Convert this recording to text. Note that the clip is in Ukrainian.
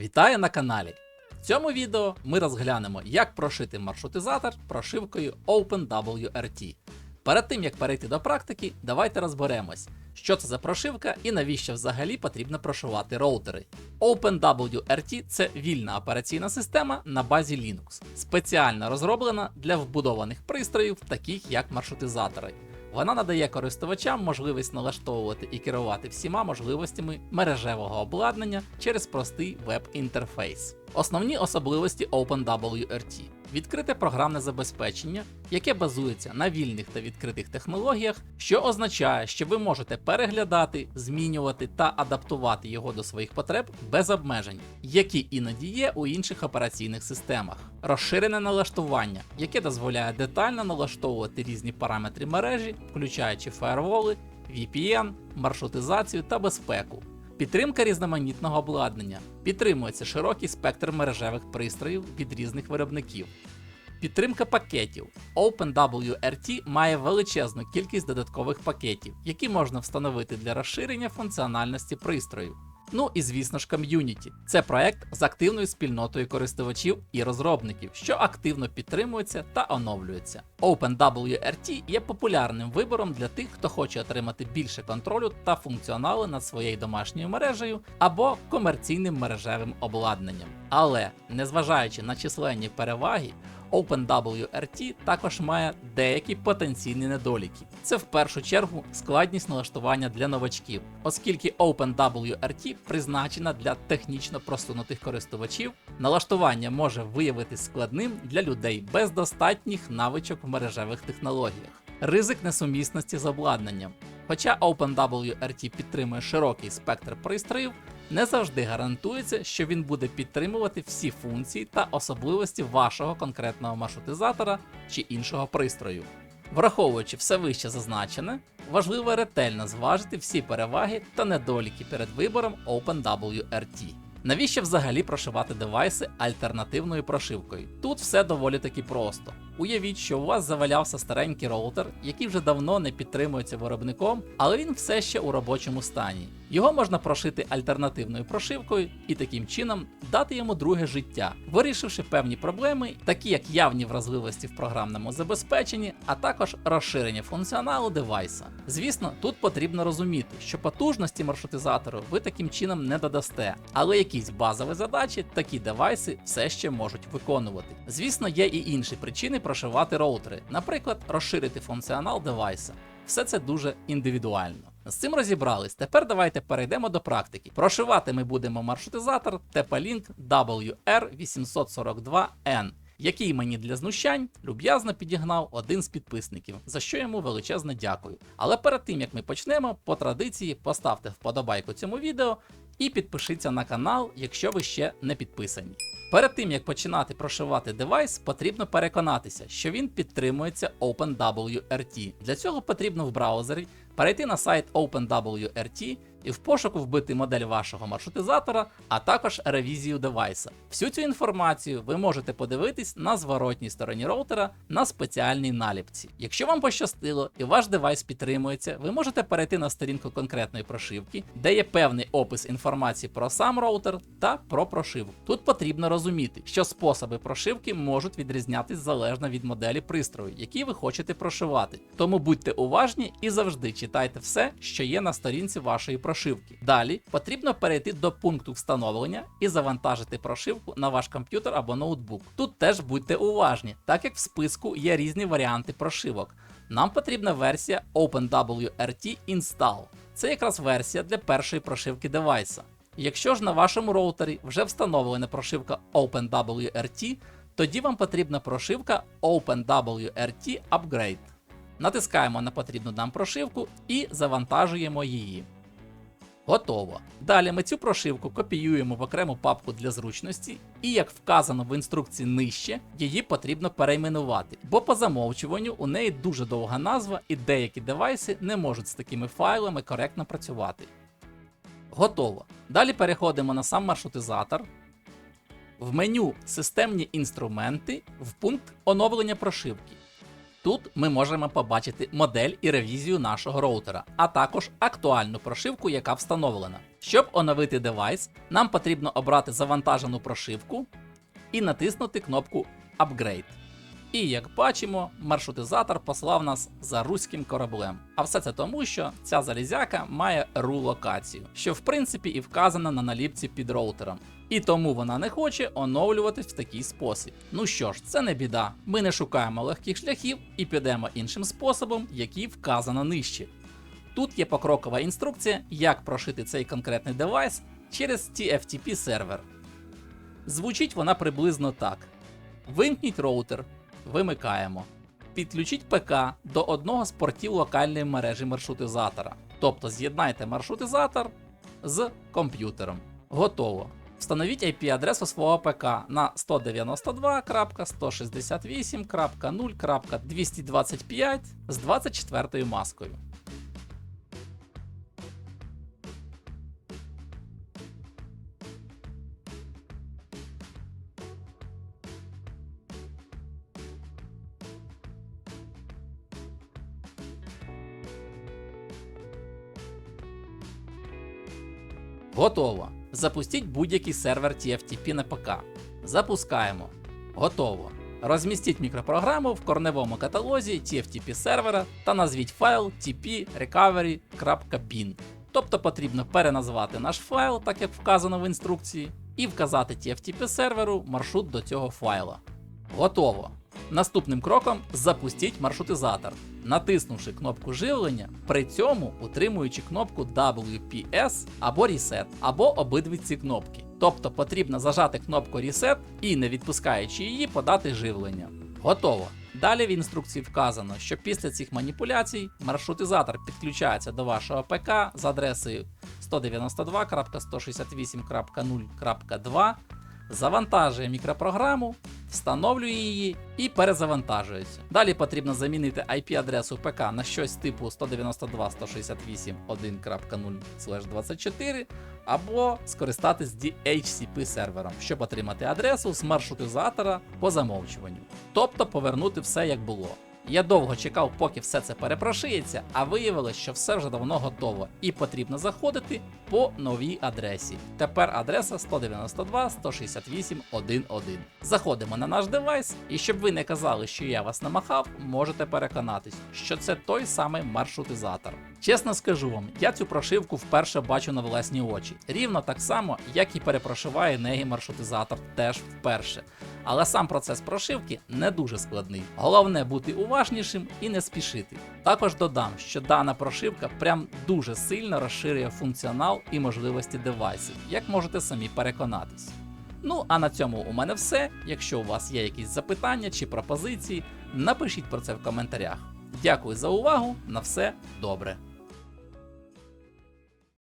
Вітаю на каналі! В цьому відео ми розглянемо, як прошити маршрутизатор прошивкою OpenWRT. Перед тим як перейти до практики, давайте розберемось, що це за прошивка і навіщо взагалі потрібно прошивати роутери. OpenWRT це вільна операційна система на базі Linux, спеціально розроблена для вбудованих пристроїв, таких як маршрутизатори. Вона надає користувачам можливість налаштовувати і керувати всіма можливостями мережевого обладнання через простий веб-інтерфейс. Основні особливості OpenWRT відкрите програмне забезпечення, яке базується на вільних та відкритих технологіях, що означає, що ви можете переглядати, змінювати та адаптувати його до своїх потреб без обмежень, які іноді є у інших операційних системах. Розширене налаштування, яке дозволяє детально налаштовувати різні параметри мережі, включаючи фаєрволи, VPN, маршрутизацію та безпеку. Підтримка різноманітного обладнання. Підтримується широкий спектр мережевих пристроїв від різних виробників. Підтримка пакетів. OpenWRT має величезну кількість додаткових пакетів, які можна встановити для розширення функціональності пристрою. Ну і звісно ж ком'юніті. Це проект з активною спільнотою користувачів і розробників, що активно підтримується та оновлюється. OpenWRT є популярним вибором для тих, хто хоче отримати більше контролю та функціоналу над своєю домашньою мережею або комерційним мережевим обладнанням. Але незважаючи на численні переваги, OpenWRT також має деякі потенційні недоліки. Це в першу чергу складність налаштування для новачків, оскільки OpenWRT призначена для технічно просунутих користувачів, налаштування може виявитись складним для людей без достатніх навичок в мережевих технологіях. Ризик несумісності з обладнанням. Хоча OpenWRT підтримує широкий спектр пристроїв, не завжди гарантується, що він буде підтримувати всі функції та особливості вашого конкретного маршрутизатора чи іншого пристрою. Враховуючи все вище зазначене, важливо ретельно зважити всі переваги та недоліки перед вибором OpenWRT. Навіщо взагалі прошивати девайси альтернативною прошивкою? Тут все доволі таки просто. Уявіть, що у вас завалявся старенький роутер, який вже давно не підтримується виробником, але він все ще у робочому стані. Його можна прошити альтернативною прошивкою і таким чином дати йому друге життя, вирішивши певні проблеми, такі як явні вразливості в програмному забезпеченні, а також розширення функціоналу девайса. Звісно, тут потрібно розуміти, що потужності маршрутизатору ви таким чином не додасте, але якісь базові задачі такі девайси все ще можуть виконувати. Звісно, є і інші причини прошивати роутери, наприклад, розширити функціонал девайса. Все це дуже індивідуально. З цим розібрались. Тепер давайте перейдемо до практики. Прошивати ми будемо маршрутизатор TP-Link WR842N, який мені для знущань люб'язно підігнав один з підписників, за що йому величезне дякую. Але перед тим як ми почнемо, по традиції поставте вподобайку цьому відео і підпишіться на канал, якщо ви ще не підписані. Перед тим як починати прошивати девайс, потрібно переконатися, що він підтримується OpenWRT. Для цього потрібно в браузері перейти на сайт OpenWRT і в пошуку вбити модель вашого маршрутизатора, а також ревізію девайса. Всю цю інформацію ви можете подивитись на зворотній стороні роутера на спеціальній наліпці. Якщо вам пощастило і ваш девайс підтримується, ви можете перейти на сторінку конкретної прошивки, де є певний опис інформації про сам роутер та про прошивку. Тут потрібно розуміти, що способи прошивки можуть відрізнятись залежно від моделі пристрою, який ви хочете прошивати. Тому будьте уважні і завжди читайте все, що є на сторінці вашої прошивки. Далі потрібно перейти до пункту встановлення і завантажити прошивку на ваш комп'ютер або ноутбук. Тут теж будьте уважні, так як в списку є різні варіанти прошивок. Нам потрібна версія OpenWRT Install. Це якраз версія для першої прошивки девайса. Якщо ж на вашому роутері вже встановлена прошивка OpenWRT, тоді вам потрібна прошивка OpenWRT Upgrade. Натискаємо на потрібну нам прошивку і завантажуємо її. Готово. Далі ми цю прошивку копіюємо в окрему папку для зручності, і як вказано в інструкції нижче, її потрібно перейменувати, бо по замовчуванню у неї дуже довга назва, і деякі девайси не можуть з такими файлами коректно працювати. Готово. Далі переходимо на сам маршрутизатор. В меню Системні інструменти в пункт оновлення прошивки. Тут ми можемо побачити модель і ревізію нашого роутера, а також актуальну прошивку, яка встановлена. Щоб оновити девайс, нам потрібно обрати завантажену прошивку і натиснути кнопку Upgrade. І як бачимо, маршрутизатор послав нас за руським кораблем. А все це тому, що ця залізяка має RU локацію, що в принципі і вказано на наліпці під роутером. І тому вона не хоче оновлюватись в такий спосіб. Ну що ж, це не біда. Ми не шукаємо легких шляхів і підемо іншим способом, який вказано нижче. Тут є покрокова інструкція, як прошити цей конкретний девайс через TFTP сервер. Звучить вона приблизно так: вимкніть роутер, вимикаємо. Підключіть ПК до одного з портів локальної мережі маршрутизатора. Тобто з'єднайте маршрутизатор з комп'ютером. Готово. Встановіть IP-адресу свого ПК на 192.168.0.225 з 24 маскою. Готово. Запустіть будь-який сервер TFTP на ПК. Запускаємо. Готово. Розмістіть мікропрограму в корневому каталозі TFTP сервера та назвіть файл tprecovery.bin. Тобто потрібно переназвати наш файл, так як вказано в інструкції, і вказати TFTP серверу маршрут до цього файла. Готово. Наступним кроком запустіть маршрутизатор, натиснувши кнопку живлення, при цьому утримуючи кнопку WPS або Reset, або обидві ці кнопки. Тобто потрібно зажати кнопку Reset і, не відпускаючи її, подати живлення. Готово. Далі в інструкції вказано, що після цих маніпуляцій маршрутизатор підключається до вашого ПК з адресою 192.168.0.2 завантажує мікропрограму, встановлює її і перезавантажується. Далі потрібно замінити IP-адресу ПК на щось типу 192.168.1.0/24 або скористатись DHCP сервером, щоб отримати адресу з маршрутизатора по замовчуванню. Тобто повернути все як було. Я довго чекав, поки все це перепрошиється, а виявилось, що все вже давно готово і потрібно заходити по новій адресі. Тепер адреса 192.168.1.1. Заходимо на наш девайс, і щоб ви не казали, що я вас намахав, можете переконатись, що це той самий маршрутизатор. Чесно скажу вам, я цю прошивку вперше бачу на власні очі, рівно так само, як і перепрошиває неї маршрутизатор теж вперше. Але сам процес прошивки не дуже складний. Головне бути уважнішим і не спішити. Також додам, що дана прошивка прям дуже сильно розширює функціонал і можливості девайсів, як можете самі переконатись. Ну а на цьому у мене все. Якщо у вас є якісь запитання чи пропозиції, напишіть про це в коментарях. Дякую за увагу, на все добре.